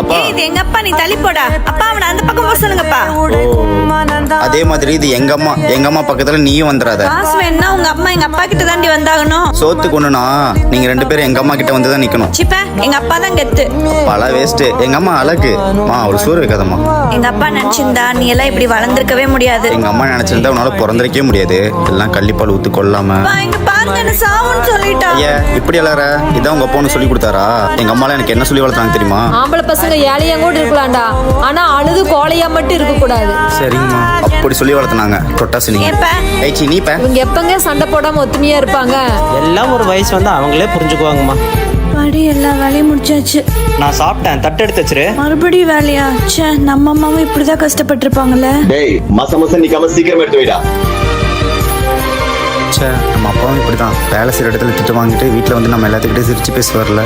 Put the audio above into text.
அப்பா. இது எங்க அப்பா நீ தள்ளி போடா. அப்பா அவனை அந்த பக்கம் போக சொல்லுங்கப்பா. அதே மாதிரி இது எங்க அம்மா. எங்க அம்மா பக்கத்துல நீயும் வந்துடாத காசு வேணும்னா உங்க அம்மா எங்க அப்பா கிட்ட தாண்டி வந்தாகணும். சோத்து கொண்டுனா நீங்க ரெண்டு பேரும் எங்க அம்மா கிட்ட வந்து தான் நிக்கணும். சிப்ப எங்க அப்பா தான் கெத்து. பல வேஸ்ட் எங்க அம்மா அழகு. மா அவளை சோறு வைக்காதம்மா. எங்க அப்பா நினைச்சிருந்தா நீ எல்லாம் இப்படி வளர்ந்துருக்கவே முடியாது. எங்க அம்மா நினைச்சிருந்தா உன்னால பிறந்திருக்கவே முடியாது. எல்லாம் கள்ளிப்பால் ஊத்து கொள்ளாம. இங்க பாருங்க சாவுன்னு ஐயா இப்படி அழற? இதான் உங்க பொண்ணு சொல்லி கொடுத்தாரா? எங்க அம்மாலாம் எனக்கு என்ன சொல்லி வளர்த்தாங்க தெரியுமா? ஆம்பளை பசங்க ஏழையா கூட இருக்கலாம்டா. ஆனா அழுது கோழையா மட்டும் இருக்க கூடாது. சரிங்கம்மா. அப்படி சொல்லி வளர்த்துனாங்க. தொட்டாசு நீங்க ஏப்பா ஏய் சீ, நீ பே. இவங்க எப்பங்க சண்டை போடாம ஒத்துமையா இருப்பாங்க? எல்லாம் ஒரு வயசு வந்து அவங்களே புரிஞ்சுக்குவாங்கம்மா. படி எல்லா வேலையும் முடிச்சாச்சு. நான் சாப்பிட்டேன். தட்டு எடுத்து வச்சிரு. மறுபடியும் வேலையா? ச்சே நம்ம அம்மாவும் இப்படிதான் கஷ்டப்பட்டிருப்பாங்கல்ல? டேய் மாசம் மாசம் நிக்காம சீக்கிரம் எடுத்து வைடா. ச்சே நம்ம அப்பாவும் இப்படி தான் வேலை செய்கிற இடத்துல திட்டு வாங்கிட்டு வீட்டில் வந்து நம்ம எல்லாத்துக்கிட்டே சிரித்து பேசுவார்ல